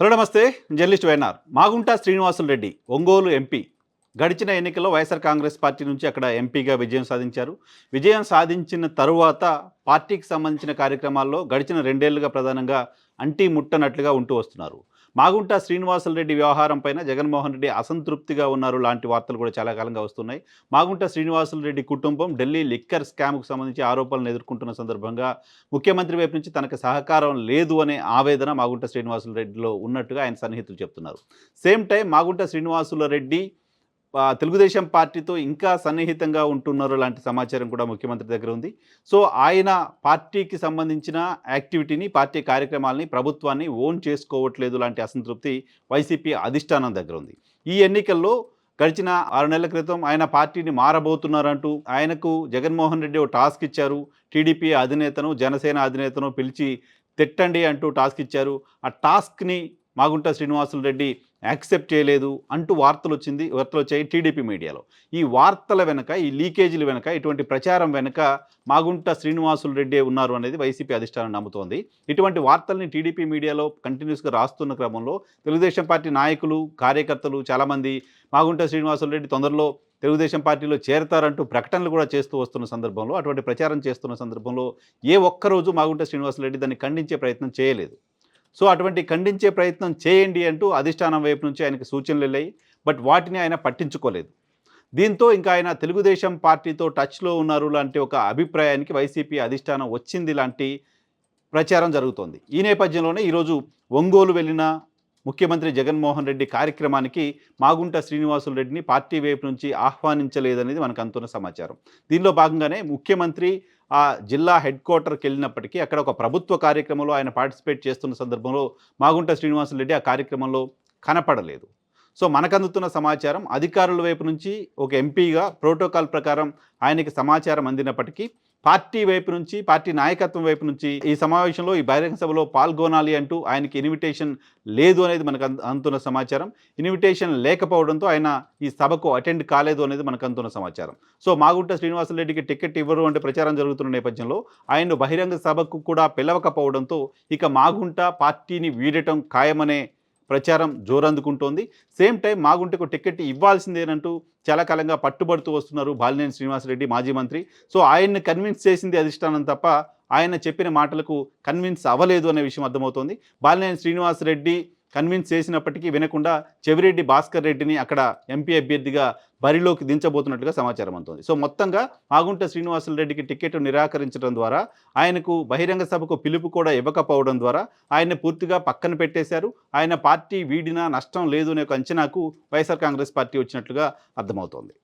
Hello నమస్తే. Journalist వైనార్ Magunta Srinivasulu Reddy Ongole MP. గడిచిన ఎన్నికల్లో వైఎస్ఆర్ కాంగ్రెస్ పార్టీ నుంచి అక్కడ ఎంపీగా విజయం సాధించారు. విజయం సాధించిన తరువాత పార్టీకి సంబంధించిన కార్యక్రమాల్లో గడిచిన రెండేళ్ళుగా ప్రధానంగా అంటీ ముట్టనట్లుగా ఉంటూ వస్తున్నారు. మాగుంట శ్రీనివాసులు రెడ్డి వ్యవహారంపైన జగన్మోహన్ రెడ్డి అసంతృప్తిగా ఉన్నారు. లాంటి వార్తలు కూడా చాలా కాలంగా వస్తున్నాయి. మాగుంట శ్రీనివాసులు రెడ్డి కుటుంబం ఢిల్లీ లిక్కర్ స్కామ్కు సంబంధించి ఆరోపణలు ఎదుర్కొంటున్న సందర్భంగా ముఖ్యమంత్రి వైపు నుంచి తనకు సహకారం లేదు అనే ఆవేదన మాగుంట శ్రీనివాసులు రెడ్డిలో ఉన్నట్టుగా ఆయన సన్నిహితులు చెప్తున్నారు. సేమ్ టైం మాగుంట శ్రీనివాసుల రెడ్డి తెలుగుదేశం పార్టీతో ఇంకా సన్నిహితంగా ఉంటున్నారు లాంటి సమాచారం కూడా ముఖ్యమంత్రి దగ్గర ఉంది. సో ఆయన పార్టీకి సంబంధించిన యాక్టివిటీని పార్టీ కార్యక్రమాలని ప్రభుత్వాన్ని ఓన్ చేసుకోవట్లేదు లాంటి అసంతృప్తి వైసీపీ అధిష్టానం దగ్గర ఉంది. ఈ ఎన్నికల్లో గడిచిన ఆరు నెలల క్రితం ఆయన పార్టీని మారబోతున్నారంటూ ఆయనకు జగన్మోహన్ రెడ్డి ఓ టాస్క్ ఇచ్చారు. టీడీపీ అధినేతను జనసేన అధినేతను పిలిచి తిట్టండి అంటూ టాస్క్ ఇచ్చారు. ఆ టాస్క్ని మాగుంట శ్రీనివాసులు రెడ్డి యాక్సెప్ట్ చేయలేదు అంటూ వార్తలు వచ్చింది వార్తలు వచ్చాయి టీడీపీ మీడియాలో. ఈ వార్తల వెనక ఈ లీకేజీల వెనుక ఇటువంటి ప్రచారం వెనక మాగుంట శ్రీనివాసులు రెడ్డి ఉన్నారు అనేది వైసీపీ అధిష్టానం నమ్ముతోంది. ఇటువంటి వార్తల్ని టీడీపీ మీడియాలో కంటిన్యూస్గా రాస్తున్న క్రమంలో తెలుగుదేశం పార్టీ నాయకులు కార్యకర్తలు చాలామంది మాగుంట శ్రీనివాసులు రెడ్డి తొందరలో తెలుగుదేశం పార్టీలో చేరతారంటూ ప్రకటనలు కూడా చేస్తూ వస్తున్న సందర్భంలో అటువంటి ప్రచారం చేస్తున్న సందర్భంలో ఏ ఒక్కరోజు మాగుంట శ్రీనివాసరెడ్డి దాన్ని ఖండించే ప్రయత్నం చేయలేదు. సో అటువంటి ఖండించే ప్రయత్నం చేయండి అంటూ అధిష్టానం వైపు నుంచి ఆయనకు సూచనలు వెళ్ళాయి. బట్ వాటిని ఆయన పట్టించుకోలేదు. దీంతో ఇంకా ఆయన తెలుగుదేశం పార్టీతో టచ్లో ఉన్నారు లాంటి ఒక అభిప్రాయానికి వైసీపీ అధిష్టానం వచ్చింది లాంటి ప్రచారం జరుగుతోంది. ఈ నేపథ్యంలోనే ఈరోజు ఒంగోలు వెళ్ళిన ముఖ్యమంత్రి జగన్మోహన్ రెడ్డి కార్యక్రమానికి మాగుంట శ్రీనివాసులు రెడ్డిని పార్టీ వైపు నుంచి ఆహ్వానించలేదనేది మనకు అందుతున్న సమాచారం. దీనిలో భాగంగానే ముఖ్యమంత్రి ఆ జిల్లా హెడ్ క్వార్టర్కి వెళ్ళినప్పటికీ అక్కడ ఒక ప్రభుత్వ కార్యక్రమంలో ఆయన పార్టిసిపేట్ చేస్తున్న సందర్భంలో మాగుంట శ్రీనివాసరెడ్డి ఆ కార్యక్రమంలో కనపడలేదు. సో మనకు అందుతున్న సమాచారం అధికారుల వైపు నుంచి ఒక ఎంపీగా ప్రోటోకాల్ ప్రకారం ఆయనకి సమాచారం అందినప్పటికీ పార్టీ వైపు నుంచి పార్టీ నాయకత్వం వైపు నుంచి ఈ సమావేశంలో ఈ బహిరంగ సభలో పాల్గొనాలి అంటూ ఆయనకి ఇన్విటేషన్ లేదు అనేది మనకు అందుతున్న సమాచారం. ఇన్విటేషన్ లేకపోవడంతో ఆయన ఈ సభకు అటెండ్ కాలేదు అనేది మనకు అందుతున్న సమాచారం. సో మాగుంట శ్రీనివాసరెడ్డికి టికెట్ ఇవ్వరు అంటే ప్రచారం జరుగుతున్న నేపథ్యంలో ఆయన బహిరంగ సభకు కూడా పిలవకపోవడంతో ఇక మాగుంట పార్టీని వీడటం ఖాయమనే ప్రచారం జోరందుకుంటోంది. సేమ్ టైం మాగుంటకు టికెట్ ఇవ్వాల్సిందేనంటూ చాలా కాలంగా పట్టుబడుతూ వస్తున్నారు బాలినేని శ్రీనివాసరెడ్డి మాజీ మంత్రి. సో ఆయన్ని కన్విన్స్ చేసింది అధిష్టానం తప్ప ఆయన చెప్పిన మాటలకు కన్విన్స్ అవ్వలేదు అనే విషయం అర్థమవుతోంది. బాలినేని శ్రీనివాసరెడ్డి కన్విన్స్ చేసినప్పటికీ వినకుండా చెవిరెడ్డి భాస్కర్ రెడ్డిని అక్కడ ఎంపీ అభ్యర్థిగా బరిలోకి దించబోతున్నట్టుగా సమాచారం అందుతుంది. సో మొత్తంగా మాగుంట శ్రీనివాసులు రెడ్డికి టికెట్ నిరాకరించడం ద్వారా ఆయనకు బహిరంగ సభకు పిలుపు కూడా ఇవ్వకపోవడం ద్వారా ఆయన పూర్తిగా పక్కన పెట్టేశారు. ఆయన పార్టీ వీడినా నష్టం లేదు అనే ఒక అంచనాకు వైఎస్ఆర్ కాంగ్రెస్ పార్టీ వచ్చినట్లుగా అర్థమవుతోంది.